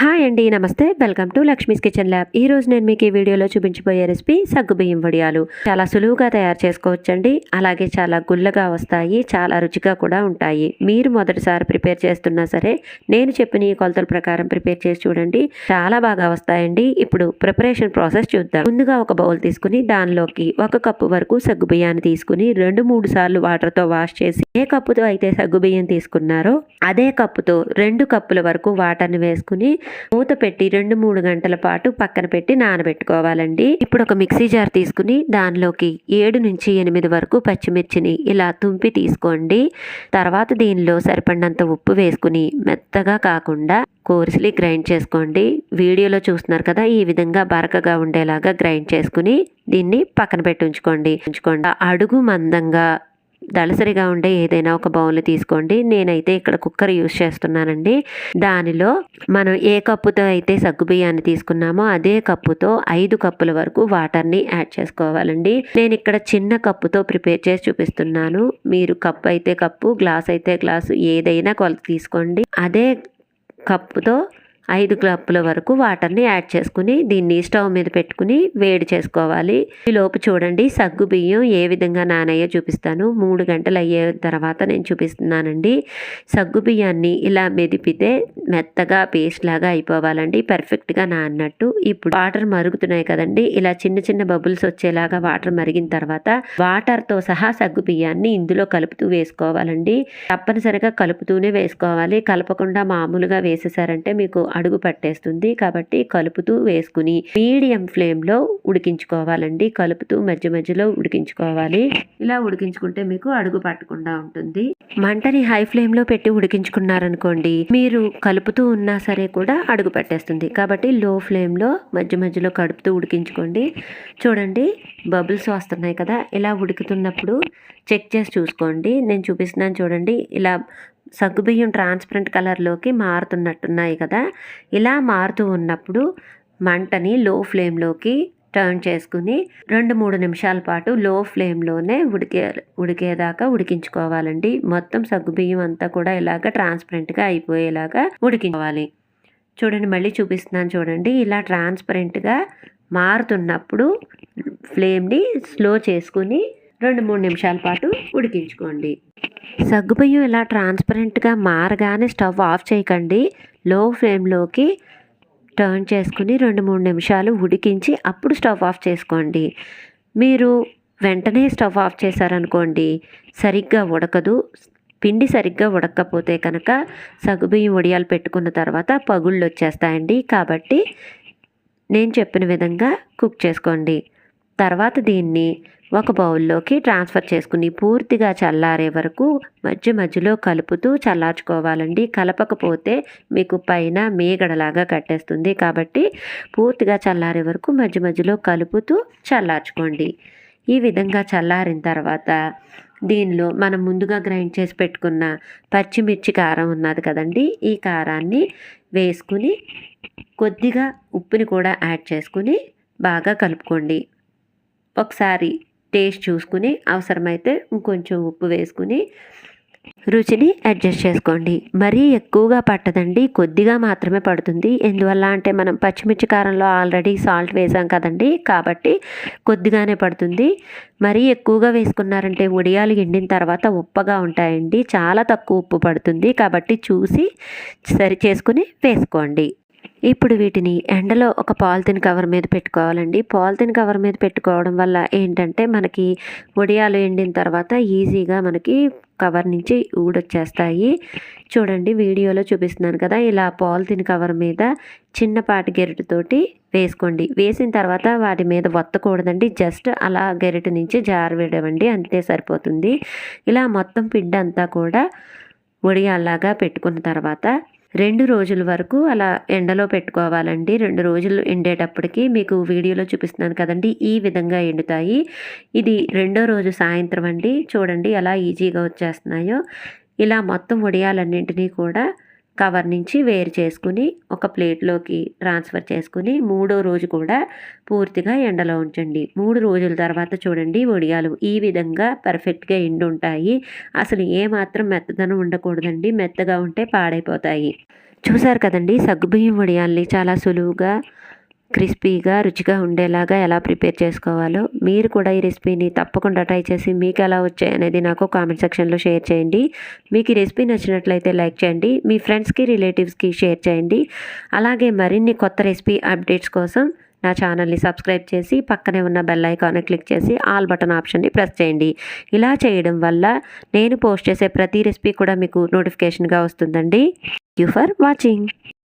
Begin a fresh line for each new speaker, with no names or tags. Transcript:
Hi అండి నమస్తే. Welcome to Lakshmi's kitchen lab. ఈ రోజు నేను మీకు ఈ వీడియోలో చూపించబోయే రెసిపీ సగ్గుబియ్యం వడియాలు. చాలా సులువుగా తయారు చేసుకోవచ్చండి. అలాగే చాలా గుల్లగా వస్తాయి చాలా రుచిగా కూడా ఉంటాయి. మీరు మొదటిసారి ప్రిపేర్ చేస్తున్నా సరే నేను చెప్పిన ఈ కొలతల ప్రకారం ప్రిపేర్ చేసి చూడండి. చాలా బాగా వస్తాయండి. ఇప్పుడు ప్రిపరేషన్ ప్రాసెస్ చూద్దాం. ముందుగా ఒక బౌల్ తీసుకుని దానిలోకి ఒక కప్పు వరకు సగ్గుబియ్యాన్ని తీసుకుని రెండు మూడు సార్లు వాటర్తో వాష్ చేసి ఏ కప్పుతో అయితే సగ్గుబియ్యం తీసుకున్నారో అదే కప్పుతో రెండు కప్పుల వరకు వాటర్ని వేసుకుని మూత పెట్టి రెండు మూడు గంటల పాటు పక్కన పెట్టి నానబెట్టుకోవాలండి. ఇప్పుడు ఒక మిక్సీ జార్ తీసుకుని దానిలోకి ఏడు నుంచి ఎనిమిది వరకు పచ్చిమిర్చిని ఇలా తుంపి తీసుకోండి. తర్వాత దీనిలో సరిపడినంత ఉప్పు వేసుకుని మెత్తగా కాకుండా కోర్సులి గ్రైండ్ చేసుకోండి. వీడియోలో చూస్తున్నారు కదా ఈ విధంగా బరకగా ఉండేలాగా గ్రైండ్ చేసుకుని దీన్ని పక్కన పెట్టి ఉంచుకోండి. ఉంచుకోండి. అడుగు మందంగా దళసరిగా ఉండే ఏదైనా ఒక బౌల్ తీసుకోండి. నేనైతే ఇక్కడ కుక్కర్ యూస్ చేస్తున్నానండి. దానిలో మనం ఏ కప్పుతో అయితే సగ్గుబియ్యాన్ని తీసుకున్నామో అదే కప్పుతో ఐదు కప్పుల వరకు వాటర్ని యాడ్ చేసుకోవాలండి. నేను ఇక్కడ చిన్న కప్పుతో ప్రిపేర్ చేసి చూపిస్తున్నాను. మీరు కప్పు అయితే కప్పు గ్లాస్ అయితే గ్లాసు ఏదైనా కొలత తీసుకోండి. అదే కప్పుతో ఐదు కప్పుల వరకు వాటర్ని యాడ్ చేసుకుని దీన్ని స్టవ్ మీద పెట్టుకుని వేడి చేసుకోవాలి. ఈ లోపు చూడండి సగ్గు బియ్యం ఏ విధంగా నానయ్యో చూపిస్తాను. మూడు గంటలు అయ్యే తర్వాత నేను చూపిస్తున్నానండి. సగ్గు బియ్యాన్ని ఇలా మెదిపితే మెత్తగా పేస్ట్ లాగా అయిపోవాలండి. పర్ఫెక్ట్గా నాన్నట్టు. ఇప్పుడు వాటర్ మరుగుతున్నాయి కదండి. ఇలా చిన్న చిన్న బబుల్స్ వచ్చేలాగా వాటర్ మరిగిన తర్వాత వాటర్తో సహా సగ్గు బియ్యాన్ని ఇందులో కలుపుతూ వేసుకోవాలండి. తప్పనిసరిగా కలుపుతూనే వేసుకోవాలి. కలపకుండా మామూలుగా వేసేసారంటే మీకు అడుగు పట్టేస్తుంది. కాబట్టి కలుపుతూ వేసుకుని మీడియం ఫ్లేమ్లో ఉడికించుకోవాలండి. కలుపుతూ మధ్య మధ్యలో ఉడికించుకోవాలి. ఇలా ఉడికించుకుంటే మీకు అడుగు పట్టకుండా ఉంటుంది. మంటని హై ఫ్లేమ్లో పెట్టి ఉడికించుకున్నారనుకోండి మీరు కలుపుతూ ఉన్నా సరే కూడా అడుగు పట్టేస్తుంది. కాబట్టి లో ఫ్లేమ్లో మధ్య మధ్యలో కడుపుతూ ఉడికించుకోండి. చూడండి బబుల్స్ వస్తున్నాయి కదా ఇలా ఉడుకుతున్నప్పుడు చెక్ చేసి చూసుకోండి. నేను చూపిస్తున్నాను చూడండి ఇలా సగ్గుబియ్యం ట్రాన్స్పరెంట్ కలర్లోకి మారుతున్నట్టున్నాయి కదా. ఇలా మారుతూ ఉన్నప్పుడు మంటని లో ఫ్లేమ్లోకి టర్న్ చేసుకుని రెండు మూడు నిమిషాల పాటు లో ఫ్లేమ్లోనే ఉడికే ఉడికేదాకా ఉడికించుకోవాలండి. మొత్తం సగ్గుబియ్యం అంతా కూడా ఇలాగ ట్రాన్స్పరెంట్గా అయిపోయేలాగా ఉడికించుకోవాలి. చూడండి మళ్ళీ చూపిస్తున్నాను చూడండి. ఇలా ట్రాన్స్పరెంట్గా మారుతున్నప్పుడు ఫ్లేమ్ని స్లో చేసుకుని రెండు మూడు నిమిషాల పాటు ఉడికించుకోండి. సగ్గుబియ్యం ఇలా ట్రాన్స్పరెంట్గా మారగానే స్టవ్ ఆఫ్ చేయకండి. లో ఫ్లేమ్లోకి టర్న్ చేసుకుని రెండు మూడు నిమిషాలు ఉడికించి అప్పుడు స్టవ్ ఆఫ్ చేసుకోండి. మీరు వెంటనే స్టవ్ ఆఫ్ చేశారనుకోండి సరిగ్గా ఉడకదు. పిండి సరిగ్గా ఉడకపోతే కనుక సగ్గుబియ్యం వడియాలు పెట్టుకున్న తర్వాత పగుళ్ళు వచ్చేస్తాయండి. కాబట్టి నేను చెప్పిన విధంగా కుక్ చేసుకోండి. తర్వాత దీన్ని ఒక బౌల్లోకి ట్రాన్స్ఫర్ చేసుకుని పూర్తిగా చల్లారే వరకు మధ్య మధ్యలో కలుపుతూ చల్లార్చుకోవాలండి. కలపకపోతే మీకు పైన మేగడలాగా కట్టేస్తుంది. కాబట్టి పూర్తిగా చల్లారే వరకు మధ్య మధ్యలో కలుపుతూ చల్లార్చుకోండి. ఈ విధంగా చల్లారిన తర్వాత దీనిలో మనం ముందుగా గ్రైండ్ చేసి పెట్టుకున్న పచ్చిమిర్చి కారం ఉన్నది కదండి ఈ కారాన్ని వేసుకుని కొద్దిగా ఉప్పుని కూడా యాడ్ చేసుకుని బాగా కలుపుకోండి. ఒకసారి టేస్ట్ చూసుకుని అవసరమైతే ఇంకొంచెం ఉప్పు వేసుకుని రుచిని అడ్జస్ట్ చేసుకోండి. మరీ ఎక్కువగా పట్టదండి కొద్దిగా మాత్రమే పడుతుంది. ఎందువల్ల అంటే మనం పచ్చిమిర్చి కారంలో ఆల్రెడీ సాల్ట్ వేసాం కదండి కాబట్టి కొద్దిగానే పడుతుంది. మరీ ఎక్కువగా వేసుకున్నారంటే ఉడియాలు ఎండిన తర్వాత ఉప్పగా ఉంటాయండి. చాలా తక్కువ ఉప్పు పడుతుంది కాబట్టి చూసి సరి చేసుకుని వేసుకోండి. ఇప్పుడు వీటిని ఎండలో ఒక పాలిథిన్ కవర్ మీద పెట్టుకోవాలండి. పాలిథిన్ కవర్ మీద పెట్టుకోవడం వల్ల ఏంటంటే మనకి వడియాలు ఎండిన తర్వాత ఈజీగా మనకి కవర్ నుంచి ఊడొచ్చేస్తాయి. చూడండి వీడియోలో చూపిస్తున్నాను కదా ఇలా పాలిథిన్ కవర్ మీద చిన్నపాటి గెరటితోటి వేసుకోండి. వేసిన తర్వాత వాటి మీద వత్తకూడదండి. జస్ట్ అలా గెరటి నుంచి జారవేయడమండి అంతే సరిపోతుంది. ఇలా మొత్తం పిడ్డంతా అంతా కూడా ఉడియాల్లాగా పెట్టుకున్న తర్వాత రెండు రోజుల వరకు అలా ఎండలో పెట్టుకోవాలండి. రెండు రోజులు ఎండేటప్పటికి మీకు వీడియోలో చూపిస్తున్నాను కదండి. ఈ విధంగా ఎండుతాయి. ఇది రెండో రోజు సాయంత్రం అండి. చూడండి ఎలా ఈజీగా వచ్చేస్తున్నాయో. ఇలా మొత్తం వడియాలన్నింటినీ కూడా కవర్ నుంచి వేరు చేసుకుని ఒక ప్లేట్లోకి ట్రాన్స్ఫర్ చేసుకుని మూడో రోజు కూడా పూర్తిగా ఎండలో ఉంచండి. మూడు రోజుల తర్వాత చూడండి వడియాలు ఈ విధంగా పర్ఫెక్ట్గా ఎండు ఉంటాయి అసలు ఏ మాత్రం మెత్తదనం ఉండకూడదండి మెత్తగా ఉంటే పాడైపోతాయి. చూసారు కదండి సగ్గుబియ్యం వడియాల్ని చాలా సులువుగా క్రిస్పీగా రుచిగా ఉండేలాగా ఎలా ప్రిపేర్ చేసుకోవాలో మీరు కూడా ఈ రెసిపీని తప్పకుండా ట్రై చేసి మీకు ఎలా వచ్చాయి అనేది నాకు కామెంట్ సెక్షన్లో షేర్ చేయండి. మీకు ఈ రెసిపీ నచ్చినట్లయితే లైక్ చేయండి. మీ ఫ్రెండ్స్కి రిలేటివ్స్కి షేర్ చేయండి. అలాగే మరిన్ని కొత్త రెసిపీ అప్డేట్స్ కోసం నా ఛానల్ని సబ్స్క్రైబ్ చేసి పక్కనే ఉన్న బెల్ ఐకాన్ని క్లిక్ చేసి ఆల్ బటన్ ఆప్షన్ని ప్రెస్ చేయండి. ఇలా చేయడం వల్ల నేను పోస్ట్ చేసే ప్రతి రెసిపీ కూడా మీకు నోటిఫికేషన్గా వస్తుందండి. You for watching